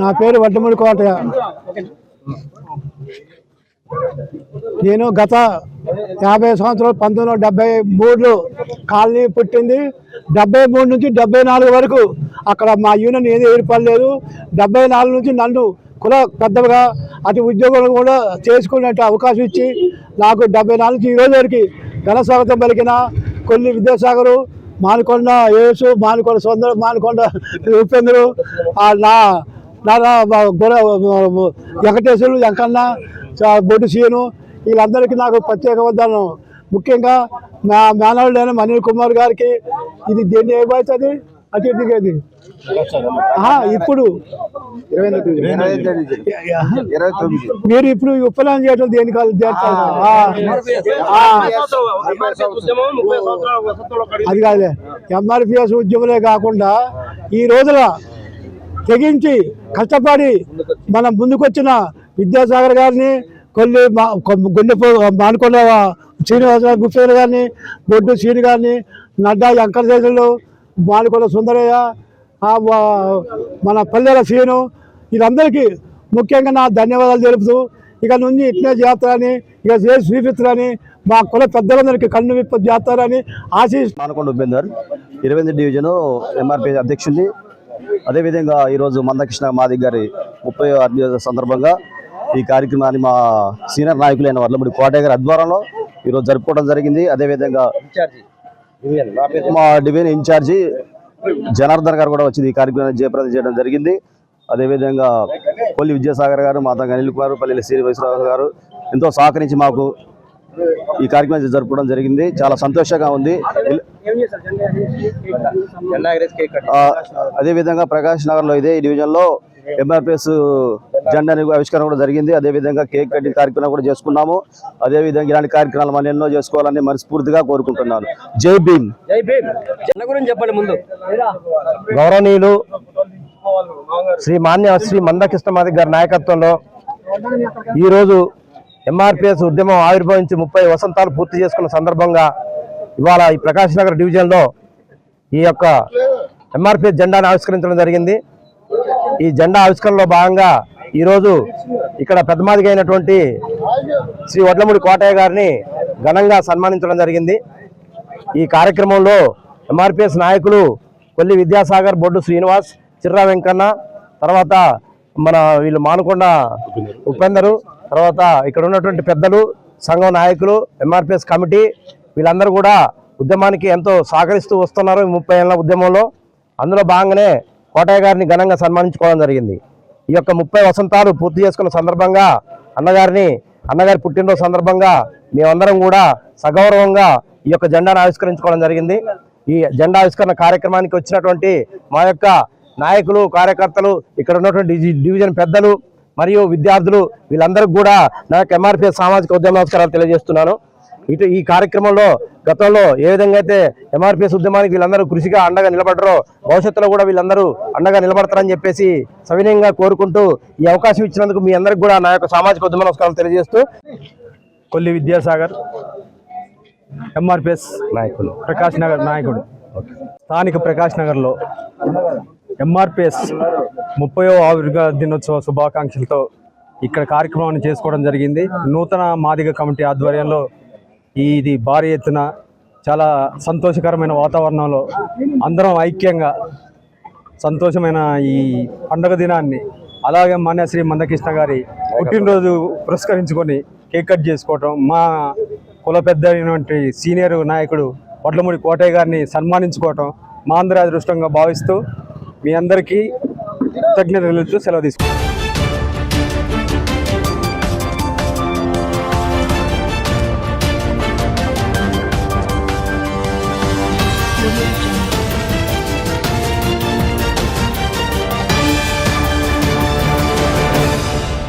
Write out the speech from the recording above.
నా పేరు వడ్డమూడి కోటయ్య. నేను గత యాభై సంవత్సరాలు పంతొమ్మిది వందల డెబ్బై మూడులో కాలనీ పుట్టింది. డెబ్బై మూడు నుంచి డెబ్బై నాలుగు వరకు అక్కడ మా యూనియన్ ఏది ఏర్పడలేదు. డెబ్బై నాలుగు నుంచి నన్ను కుల పెద్దగా అతి ఉద్యోగులు కూడా చేసుకునే అవకాశం ఇచ్చి నాకు డెబ్బై నాలుగు నుంచి ఈరోజు వరకు ఘన స్వాగతం పలికిన కొన్ని విద్యాసాగరు మానుకొండ యేసు మానుకొండ సుందర మానుకొండ ఉపేంద్రు నా నారా వెంకటేశ్వరులు వెంకన్న బొడ్డు సీను వీళ్ళందరికీ నాకు ప్రత్యేక వద్దను ముఖ్యంగా మా మేనవుడైన అనిల్ కుమార్ గారికి ఇది దేన్ని ఏమవుతుంది అటు దిగేది ఇప్పుడు. మీరు ఇప్పుడు ఉపనయనం చేయటం దేనికి అది కాదులే. ఎంఆర్పిఎస్ ఉద్యమలే కాకుండా ఈ రోజున తెగించి కష్టపడి మనం ముందుకొచ్చిన విద్యాసాగర్ గారిని కొన్ని గుండెపో మానుకొండ శ్రీనివాస గుప్తలు కానీ బొడ్డు శ్రీని కానీ నడ్డా వెంకటేశ్వరులు మానుకొండ సుందరయ్య మన పల్లెల శ్రీను వీళ్ళందరికీ ముఖ్యంగా నా ధన్యవాదాలు తెలుపుతూ ఇక నుంచి ఇట్నే చేస్తారని ఇక చేసి చూపిస్తారని మా కుల పెద్దలందరికీ కన్ను విప్ప చేస్తారని ఆశీస్ మానకొండ ఉపేందర్ ఇరవై డివిజను ఎంఆర్పీ అధ్యక్షుడిని. అదేవిధంగా ఈరోజు మందకృష్ణ మాదిగ్ గారి ముప్పై సందర్భంగా ఈ కార్యక్రమాన్ని మా సీనియర్ నాయకులైన వర్లముడి కోటయ్య గారి ఆధ్వర్యంలో ఈరోజు జరుపుకోవడం జరిగింది. అదేవిధంగా మా డివిజన్ ఇన్ఛార్జి జనార్దన్ గారు కూడా వచ్చింది ఈ కార్యక్రమాన్ని జయప్రదం చేయడం జరిగింది. అదేవిధంగా కొల్లి విద్యాసాగర్ గారు మాతంగ అనిల్ కుమార్ పల్లెల శ్రీనివాసరావు గారు ఎంతో సహకరించి మాకు ఈ కార్యక్రమం జరుపుకోవడం జరిగింది. చాలా సంతోషంగా ఉంది. అదేవిధంగా ప్రకాష్ నగర్లో ఇదే ఈ డివిజన్లో ఎంఆర్పిఎస్ జెండా ఆవిష్కరణ కూడా జరిగింది. అదేవిధంగా కేక్ కటింగ్ కార్యక్రమం కూడా చేసుకున్నాము. అదేవిధంగా ఇలాంటి కార్యక్రమాలు మనం ఎన్నో చేసుకోవాలని మనస్ఫూర్తిగా కోరుకుంటున్నాను. జై భీమ్. గురించి చెప్పండి ముందు. గౌరవనీయులు శ్రీ మాన్య శ్రీ మందకృష్ణమాది గారి నాయకత్వంలో ఈరోజు ఎంఆర్పిఎస్ ఉద్యమం ఆవిర్భవించి ముప్పై వసంతాలు పూర్తి చేసుకున్న సందర్భంగా ఇవాళ ఈ ప్రకాశ్ నగర్ డివిజన్లో ఈ యొక్క ఎంఆర్పిఎస్ జెండాను ఆవిష్కరించడం జరిగింది. ఈ జెండా ఆవిష్కరణలో భాగంగా ఈరోజు ఇక్కడ పెద్దమాదిగా అయినటువంటి శ్రీ వడ్లమూడి కోటయ్య గారిని ఘనంగా సన్మానించడం జరిగింది. ఈ కార్యక్రమంలో ఎంఆర్పిఎస్ నాయకులు కొల్లి విద్యాసాగర్ బొడ్డు శ్రీనివాస్ చిర్రా వెంకన్న తర్వాత మన వీళ్ళు మానుకొండ ఉపేందరు తర్వాత ఇక్కడ ఉన్నటువంటి పెద్దలు సంఘం నాయకులు ఎంఆర్పిఎస్ కమిటీ వీళ్ళందరూ కూడా ఉద్యమానికి ఎంతో సహకరిస్తూ వస్తున్నారు ముప్పై ఏళ్ళ ఉద్యమంలో. అందులో భాగంగానే కోటయ్య గారిని ఘనంగా సన్మానించుకోవడం జరిగింది. ఈ యొక్క ముప్పై వసంతాలు పూర్తి చేసుకున్న సందర్భంగా అన్నగారిని అన్నగారి పుట్టినరోజు సందర్భంగా మేమందరం కూడా సగౌరవంగా ఈ యొక్క జెండాను ఆవిష్కరించుకోవడం జరిగింది. ఈ జెండా ఆవిష్కరణ కార్యక్రమానికి వచ్చినటువంటి మా యొక్క నాయకులు కార్యకర్తలు ఇక్కడ ఉన్నటువంటి డివిజన్ పెద్దలు మరియు విద్యార్థులు వీళ్ళందరికీ కూడా నా యొక్క ఎంఆర్పిఎస్ సామాజిక ఉద్యమ నమస్కారాలు తెలియజేస్తున్నాను. ఇటు ఈ కార్యక్రమంలో గతంలో ఏ విధంగా అయితే ఎంఆర్పిఎస్ ఉద్యమానికి వీళ్ళందరూ కృషిగా అండగా నిలబడరో భవిష్యత్తులో కూడా వీళ్ళందరూ అండగా నిలబడతారని చెప్పేసి సవినయంగా కోరుకుంటూ ఈ అవకాశం ఇచ్చినందుకు మీ అందరికి కూడా నా యొక్క సామాజిక ఉద్యమ నమస్కారాలు తెలియజేస్తూ కొల్లి విద్యాసాగర్ ఎంఆర్పిఎస్ నాయకులు. ప్రకాష్ నగర్ నాయకుడు. స్థానిక ప్రకాష్ నగర్లో ఎంఆర్పిఎస్ ముప్పయో ఆవిర్భావ దినోత్సవ శుభాకాంక్షలతో ఇక్కడ కార్యక్రమాన్ని చేసుకోవడం జరిగింది. నూతన మాదిగ కమిటీ ఆధ్వర్యంలో ఇది భారీ ఎత్తున చాలా సంతోషకరమైన వాతావరణంలో అందరం ఐక్యంగా సంతోషమైన ఈ పండగ దినాన్ని అలాగే మాన్య శ్రీ మందకృష్ణ గారి పుట్టినరోజు పురస్కరించుకొని కేక్ కట్ చేసుకోవటం మా కుల పెద్ద అయినటువంటి సీనియర్ నాయకుడు వడ్లమూడి కోటయ్య గారిని సన్మానించుకోవటం మా అందరి అదృష్టంగా భావిస్తూ మీ అందరికీ కృతజ్ఞతలు సెలవు తీసుకుంటాం